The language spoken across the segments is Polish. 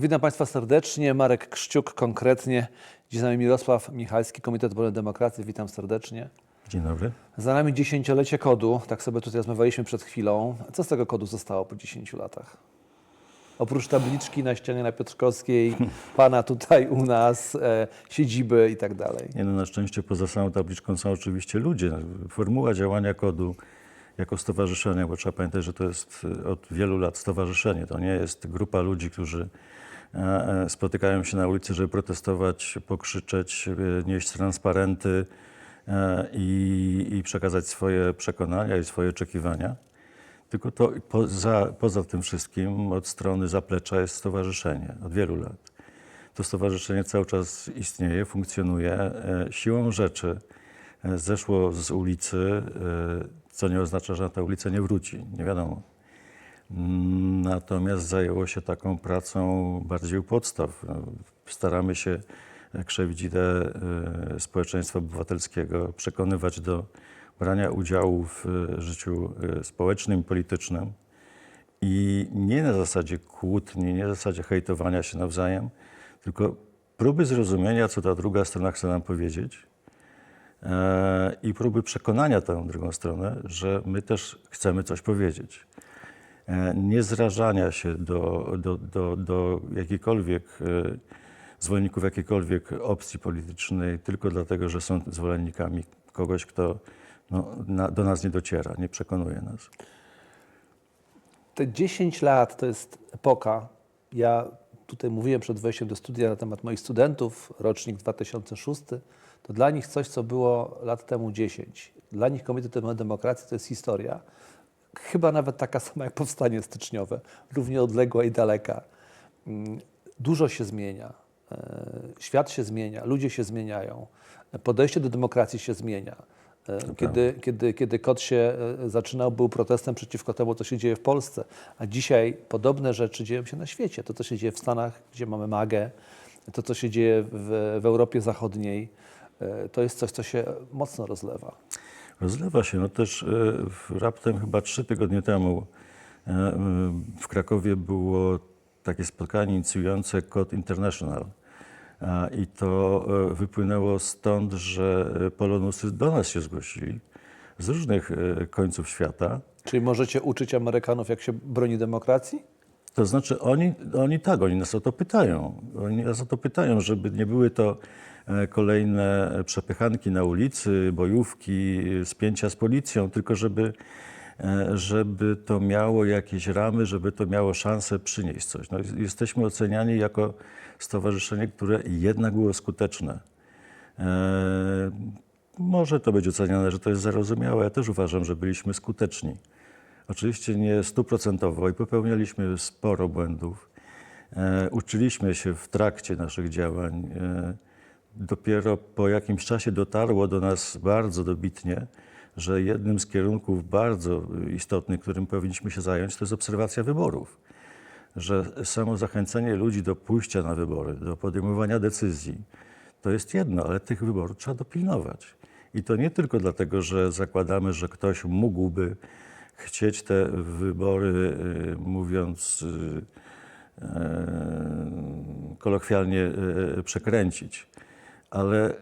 Witam Państwa serdecznie. Marek Krzciuk konkretnie. Dziś z nami Mirosław Michalski, Komitet Wolnej Demokracji. Witam serdecznie. Dzień dobry. Za nami dziesięciolecie kodu. Tak sobie tutaj rozmawialiśmy przed chwilą. Co z tego kodu zostało po 10 latach? Oprócz tabliczki na ścianie na Piotrkowskiej, pana tutaj u nas, e, siedziby i tak dalej. Nie, no, na szczęście poza samą tabliczką są oczywiście ludzie. Formuła działania kodu jako stowarzyszenia, bo trzeba pamiętać, że to jest e, od wielu lat stowarzyszenie. To nie jest grupa ludzi, którzy spotykają się na ulicy, żeby protestować, pokrzyczeć, e, nieść transparenty e, i, i przekazać swoje przekonania i swoje oczekiwania. Tylko to poza, poza tym wszystkim od strony zaplecza jest stowarzyszenie od wielu lat. To stowarzyszenie cały czas istnieje, funkcjonuje. E, Siłą rzeczy e, zeszło z ulicy, e, co nie oznacza, że na tę ulicę nie wróci, nie wiadomo. Natomiast zajęło się taką pracą bardziej u podstaw. Staramy się krzewić ideę e, społeczeństwa obywatelskiego, przekonywać do brania udziału w e, życiu e, społecznym politycznym. I nie na zasadzie kłótni, nie na zasadzie hejtowania się nawzajem, tylko próby zrozumienia, co ta druga strona chce nam powiedzieć i próby przekonania tę drugą stronę, że my też chcemy coś powiedzieć. E, nie zrażania się do, do, do, do jakiejkolwiek e, zwolenników jakiejkolwiek opcji politycznej tylko dlatego, że są zwolennikami kogoś, kto no, na, do nas nie dociera, nie przekonuje nas. Te 10 lat to jest epoka. Ja tutaj mówiłem przed wejściem do studia na temat moich studentów, rocznik 2006. To dla nich coś, co było lat temu 10. Dla nich Komitet Demokracji to jest historia. Chyba nawet taka sama jak powstanie styczniowe, równie odległa i daleka. Mm, Dużo się zmienia. E, Świat się zmienia, ludzie się zmieniają, podejście do demokracji się zmienia. E, Kiedy, kiedy, kiedy KOT się e, zaczynał, był protestem przeciwko temu, co się dzieje w Polsce, a dzisiaj podobne rzeczy dzieją się na świecie. To, co się dzieje w Stanach, gdzie mamy magę, to, co się dzieje w, w Europie Zachodniej, to jest coś, co się mocno rozlewa. Rozlewa się. No też e, raptem chyba trzy tygodnie temu e, w Krakowie było takie spotkanie inicjujące Code International. I to e, wypłynęło stąd, że Polonusy do nas się zgłosili z różnych końców świata. Czyli możecie uczyć Amerykanów, jak się broni demokracji? To znaczy oni, oni tak, oni nas o to pytają. Oni nas o to pytają, żeby nie były to kolejne przepychanki na ulicy, bojówki, e, spięcia z policją, tylko żeby, e, żeby to miało jakieś ramy, żeby to miało szansę przynieść coś. No, jest- jesteśmy oceniani jako stowarzyszenie, które jednak było skuteczne. E, Może to być oceniane, że to jest zarozumiałe. Ja też uważam, że byliśmy skuteczni. Oczywiście nie stuprocentowo i popełnialiśmy sporo błędów. E, uczyliśmy się w trakcie naszych działań. E, dopiero po jakimś czasie dotarło do nas bardzo dobitnie, że jednym z kierunków bardzo istotnych, którym powinniśmy się zająć, to jest obserwacja wyborów. Że samo zachęcenie ludzi do pójścia na wybory, do podejmowania decyzji, to jest jedno, ale tych wyborów trzeba dopilnować. I to nie tylko dlatego, że zakładamy, że ktoś mógłby chcieć te wybory, y, mówiąc y, e, kolokwialnie, y, przekręcić, ale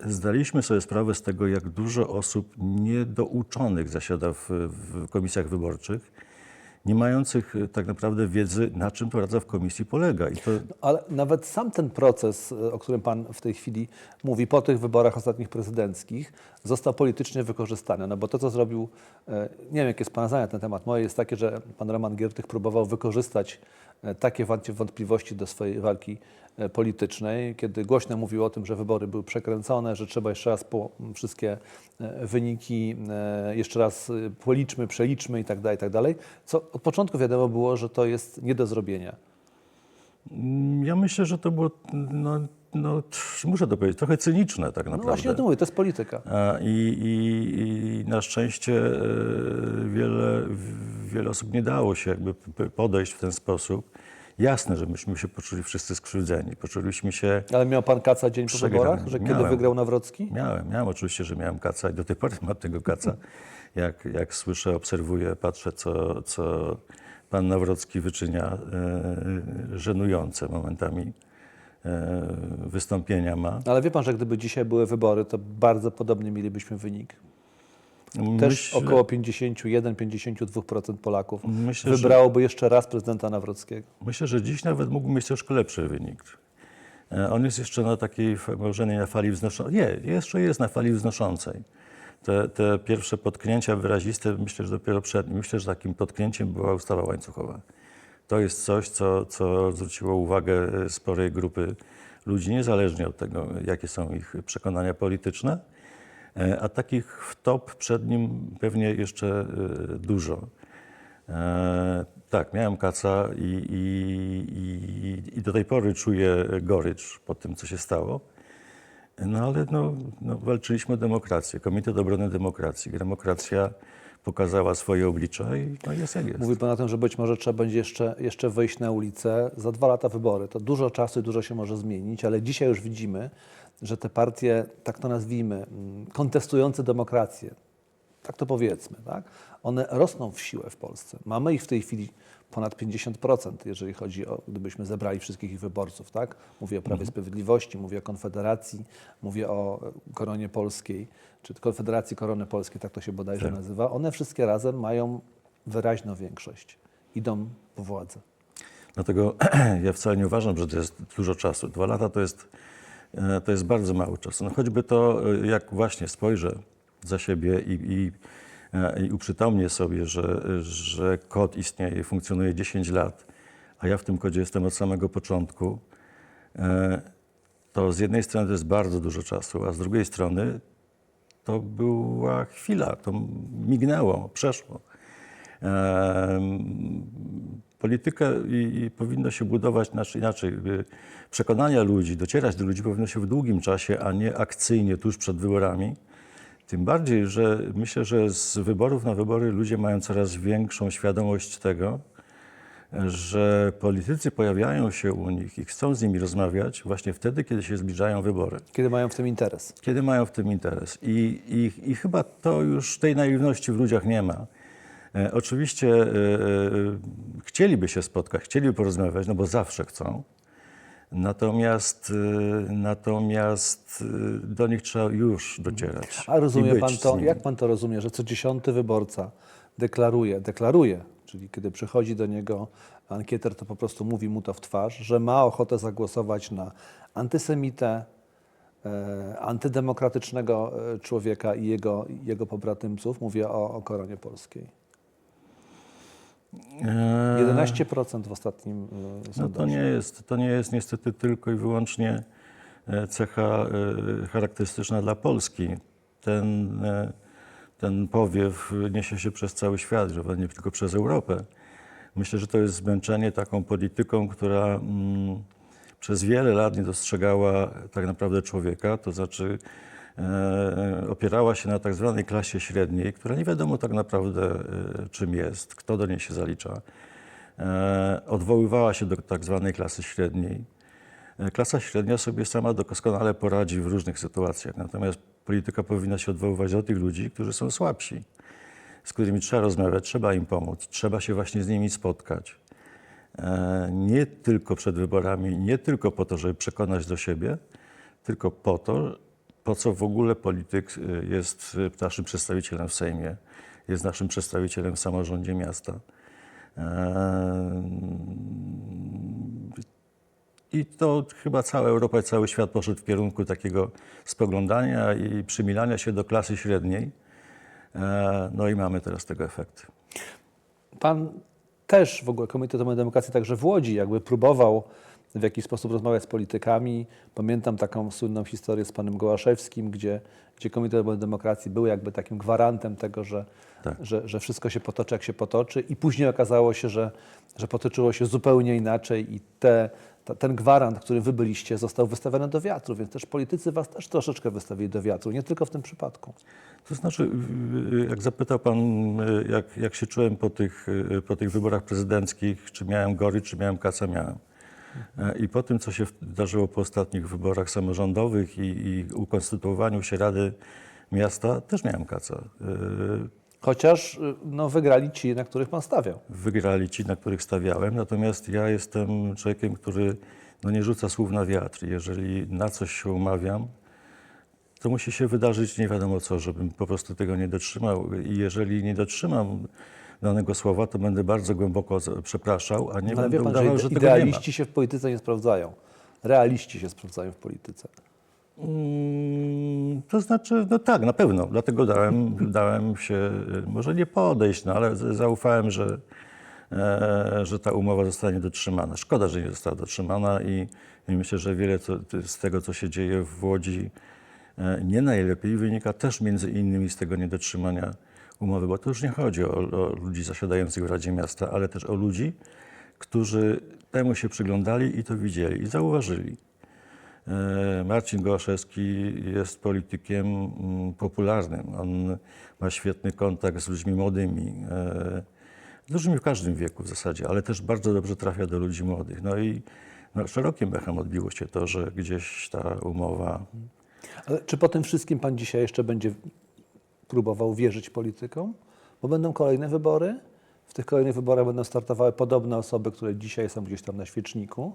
zdaliśmy sobie sprawę z tego, jak dużo osób niedouczonych zasiada w, w komisjach wyborczych, nie mających y, tak naprawdę wiedzy, na czym praca w komisji polega. To Ale nawet sam ten proces, e, o którym Pan w tej chwili mówi, po tych wyborach ostatnich prezydenckich, został politycznie wykorzystany. No bo to, co zrobił, e, nie wiem, jakie jest Pana zdanie na ten temat, moje jest takie, że Pan Roman Giertych próbował wykorzystać e, takie wąt- wątpliwości do swojej walki e, politycznej, kiedy głośno mówił o tym, że wybory były przekręcone, że trzeba jeszcze raz wszystkie e, wyniki e, jeszcze raz e, policzmy, przeliczmy i tak dalej, i tak dalej. Co od początku wiadomo było, że to jest nie do zrobienia. mm, ja myślę, że to było, no, no, muszę to powiedzieć, trochę cyniczne tak No naprawdę. właśnie o tym mówię, to jest polityka. I, i, I na szczęście e, wiele, wiele osób nie dało się jakby podejść w ten sposób. Jasne, że myśmy się poczuli wszyscy skrzywdzeni. Poczuliśmy się. Ale miał pan kaca dzień po wyborach, że kiedy Miałem. wygrał Nawrocki? Miałem, miałem oczywiście, że miałem kaca i do tej pory mam tego kaca. Jak, jak słyszę, obserwuję, patrzę, co, co pan Nawrocki wyczynia e, żenujące momentami e, wystąpienia ma. Ale wie pan, że gdyby dzisiaj były wybory, to bardzo podobnie mielibyśmy wynik. Też Myślę- około 51-52% Polaków Myślę, że- wybrałoby jeszcze raz prezydenta Nawrockiego. Myślę, że dziś nawet mógł mieć troszkę lepszy wynik. E, On jest jeszcze na takiej, może nie na fali wznoszącej, nie, jeszcze jest na fali wznoszącej. Te, te pierwsze potknięcia wyraziste, myślę, że dopiero przed myślę, że takim potknięciem była ustawa łańcuchowa. To jest coś, co, co zwróciło uwagę e, sporej grupy ludzi, niezależnie od tego, jakie są ich przekonania polityczne, a takich w top przed nim pewnie jeszcze e, dużo. E, tak, miałem kaca i, i, i, i do tej pory czuję gorycz po tym, co się stało. No ale no, no, walczyliśmy o demokrację, Komitet Obrony Demokracji. Demokracja pokazała swoje oblicze i no, jest jak jest. Mówi pan o tym, że być może trzeba będzie jeszcze, jeszcze wyjść na ulicę. Za dwa lata wybory. To dużo czasu i dużo się może zmienić, ale dzisiaj już widzimy, że te partie, tak to nazwijmy, mm, kontestujące demokrację, tak to powiedzmy, tak? one rosną w siłę w Polsce. Mamy ich w tej chwili ponad 50%, jeżeli chodzi o, gdybyśmy zebrali wszystkich ich wyborców, tak? Mówię o Prawie Mhm. Sprawiedliwości, mówię o Konfederacji, mówię o Koronie Polskiej, czy Konfederacji Korony Polskiej, tak to się bodajże Tak. nazywa. One wszystkie razem mają wyraźną większość. Idą po władzę. Dlatego ja wcale nie uważam, że to jest dużo czasu. Dwa lata to jest, e, to jest bardzo mało czasu. No choćby to, e, jak właśnie spojrzę za siebie i, i, i uprzytomnię sobie, że, że kod istnieje, funkcjonuje 10 lat, a ja w tym kodzie jestem od samego początku, e, to z jednej strony to jest bardzo dużo czasu, a z drugiej strony to była chwila, to mignęło, przeszło. Em, Politykę i, i powinno się budować znaczy inaczej. Przekonania ludzi, docierać do ludzi powinno się w długim czasie, a nie akcyjnie tuż przed wyborami. Tym bardziej, że myślę, że z wyborów na wybory ludzie mają coraz większą świadomość tego, że politycy pojawiają się u nich i chcą z nimi rozmawiać właśnie wtedy, kiedy się zbliżają wybory Kiedy mają w tym interes. kiedy mają w tym interes. I, i, i chyba to już tej naiwności w ludziach nie ma. E, oczywiście e, e, chcieliby się spotkać, chcieliby porozmawiać, no bo zawsze chcą. Natomiast, e, natomiast e, do nich trzeba już docierać. A i rozumie być pan to, jak pan to rozumie, że co dziesiąty wyborca deklaruje, deklaruje, czyli kiedy przychodzi do niego ankieter, to po prostu mówi mu to w twarz, że ma ochotę zagłosować na antysemitę, e, antydemokratycznego e, człowieka i jego, jego pobratymców. Mówię o, o koronie polskiej. E, 11% w ostatnim e, No to nie jest, to nie jest niestety tylko i wyłącznie e, cecha e, charakterystyczna dla Polski. Ten, ten powiew niesie się przez cały świat, że nie tylko przez Europę. Myślę, że to jest zmęczenie taką polityką, która mm, przez wiele lat nie dostrzegała tak naprawdę człowieka, to znaczy e, opierała się na tak zwanej klasie średniej, która nie wiadomo tak naprawdę e, czym jest, kto do niej się zalicza odwoływała się do tak zwanej klasy średniej. E, Klasa średnia sobie sama doskonale poradzi w różnych sytuacjach, natomiast polityka powinna się odwoływać do tych ludzi, którzy są słabsi, z którymi trzeba rozmawiać, trzeba im pomóc, trzeba się właśnie z nimi spotkać. E, Nie tylko przed wyborami, nie tylko po to, żeby przekonać do siebie, tylko po to, po co w ogóle polityk e, jest e, naszym przedstawicielem w Sejmie, jest naszym przedstawicielem w samorządzie miasta. Eee, I to chyba cała Europa i cały świat poszedł w kierunku takiego spoglądania i przymilania się do klasy średniej. Eee, No i mamy teraz tego efekty. Pan też w ogóle Komitet Obrony Demokracji także w Łodzi jakby próbował w jakiś sposób rozmawiać z politykami. Pamiętam taką słynną historię z panem Gołaszewskim, gdzie, gdzie Komitet Obrony Demokracji był jakby takim gwarantem tego, że, Tak. że, że wszystko się potoczy jak się potoczy i później okazało się, że, że potoczyło się zupełnie inaczej i te, ta, ten gwarant, który wy byliście, został wystawiony do wiatru, więc też politycy was też troszeczkę wystawili do wiatru, nie tylko w tym przypadku. To znaczy, jak zapytał Pan, y, jak, jak się czułem po tych, y, po tych wyborach prezydenckich, czy miałem gory, czy miałem kaca, miałem. E, I po tym, co się wydarzyło po ostatnich wyborach samorządowych i, i ukonstytuowaniu się Rady Miasta, też miałem kaca. Y, Chociaż y, no, wygrali ci, na których pan stawiał. wygrali ci, na których stawiałem. Natomiast ja jestem człowiekiem, który no, nie rzuca słów na wiatr. Jeżeli na coś się umawiam, to musi się wydarzyć nie wiadomo co, żebym po prostu tego nie dotrzymał. I jeżeli nie dotrzymam danego słowa, to będę bardzo głęboko przepraszał, a nie Ale będę pan, udawał, że że idealiści się w polityce nie sprawdzają. Realiści się sprawdzają w polityce. Mm, To znaczy, no tak, na pewno. Dlatego dałem, dałem się, y, może nie podejść, no ale zaufałem, że, e, że ta umowa zostanie dotrzymana. Szkoda, że nie została dotrzymana i, i myślę, że wiele co, z tego, co się dzieje w Łodzi, e, nie najlepiej wynika też między innymi z tego niedotrzymania umowy, bo to już nie chodzi o, o ludzi zasiadających w Radzie Miasta, ale też o ludzi, którzy temu się przyglądali i to widzieli i zauważyli. E, Marcin Gołaszewski jest politykiem mm, popularnym. On ma świetny kontakt z ludźmi młodymi, e, z ludźmi w każdym wieku w zasadzie, ale też bardzo dobrze trafia do ludzi młodych. No i no, szerokim echem odbiło się to, że gdzieś ta umowa Ale czy po tym wszystkim pan dzisiaj jeszcze będzie próbował wierzyć politykom? Bo będą kolejne wybory. W tych kolejnych wyborach będą startowały podobne osoby, które dzisiaj są gdzieś tam na świeczniku.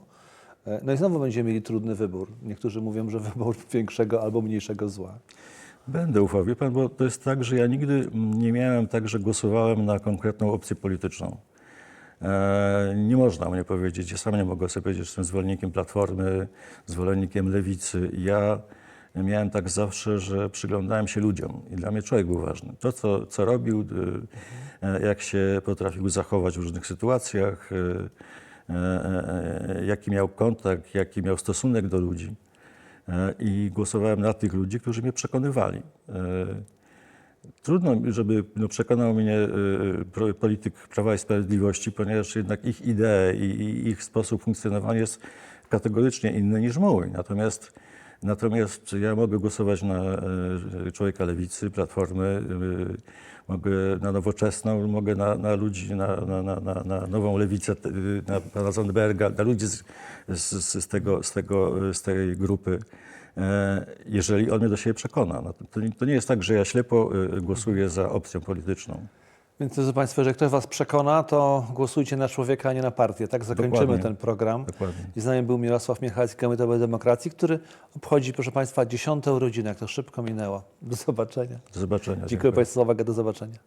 E, No i znowu będziemy mieli trudny wybór. Niektórzy mówią, że wybór większego albo mniejszego zła. Będę ufał, wie pan, bo to jest tak, że ja nigdy nie miałem tak, że głosowałem na konkretną opcję polityczną. E, nie można mnie powiedzieć, ja sam nie mogę sobie powiedzieć, że jestem zwolennikiem Platformy, zwolennikiem Lewicy. Ja miałem tak zawsze, że przyglądałem się ludziom i dla mnie człowiek był ważny. To, co, co robił, y, e, jak się potrafił zachować w różnych sytuacjach, y, e, e, jaki miał kontakt, jaki miał stosunek do ludzi. I głosowałem na tych ludzi, którzy mnie przekonywali. Trudno, żeby no, przekonał mnie e, pro- polityk Prawa i Sprawiedliwości, ponieważ jednak ich idee i, i ich sposób funkcjonowania jest kategorycznie inny niż mój. Natomiast, natomiast ja mogę głosować na e, człowieka lewicy, platformy, e, mogę na nowoczesną, mogę na, na ludzi, na, na, na, na, nową lewicę, na pana Zandberga, na ludzi z, z, z, tego, z, tego, z tej grupy. E, jeżeli on mnie do siebie przekona. No, to, nie- jest tak, że ja ślepo głosuję za opcją polityczną. Więc drodzy Państwo, jeżeli ktoś Was przekona, to głosujcie na człowieka, a nie na partię. Tak zakończymy Dokładnie. ten program. Dokładnie. I z nami był Mirosław Michalski, Komitetu Demokracji, który obchodzi, proszę Państwa, dziesiąte urodziny. Jak to szybko minęło. Do zobaczenia. Do zobaczenia. Dziękuję Państwu za uwagę. Do zobaczenia.